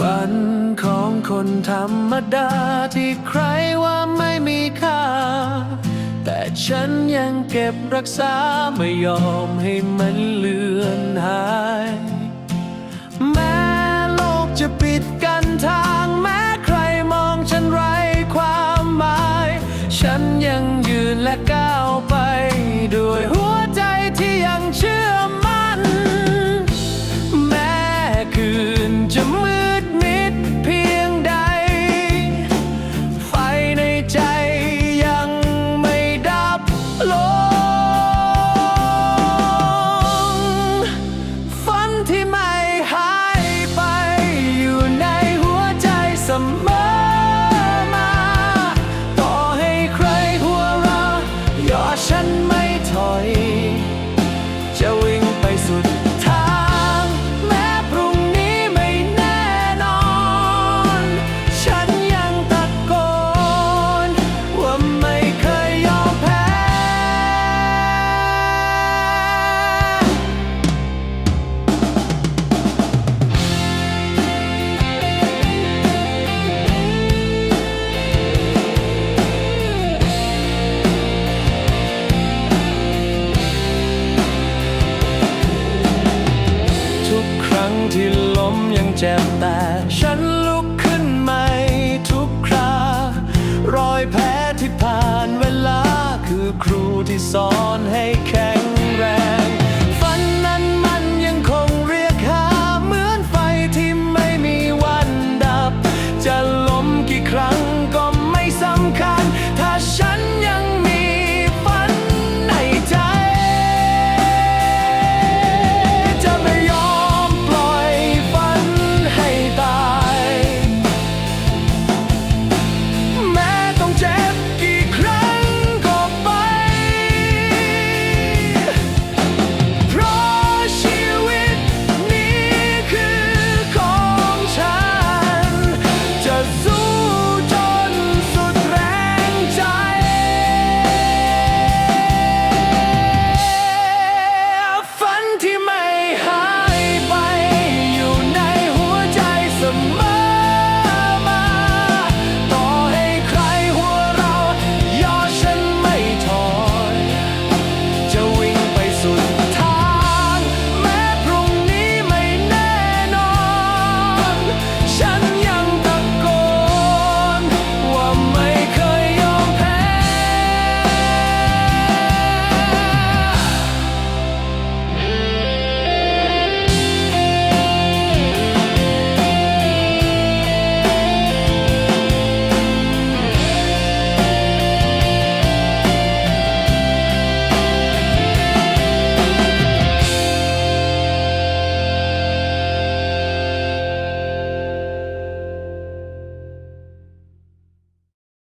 ฝันของคนธรรมดาที่ใครว่าไม่มีค่า แต่ฉันยังเก็บรักษาไม่ยอมให้มันเลือนหาย ฉันไม่ถอย ที่ล้มยังเจ็บแต่ฉันลุกขึ้นใหม่ทุกครารอยแผลที่ผ่านเวลาคือครูที่สอนให้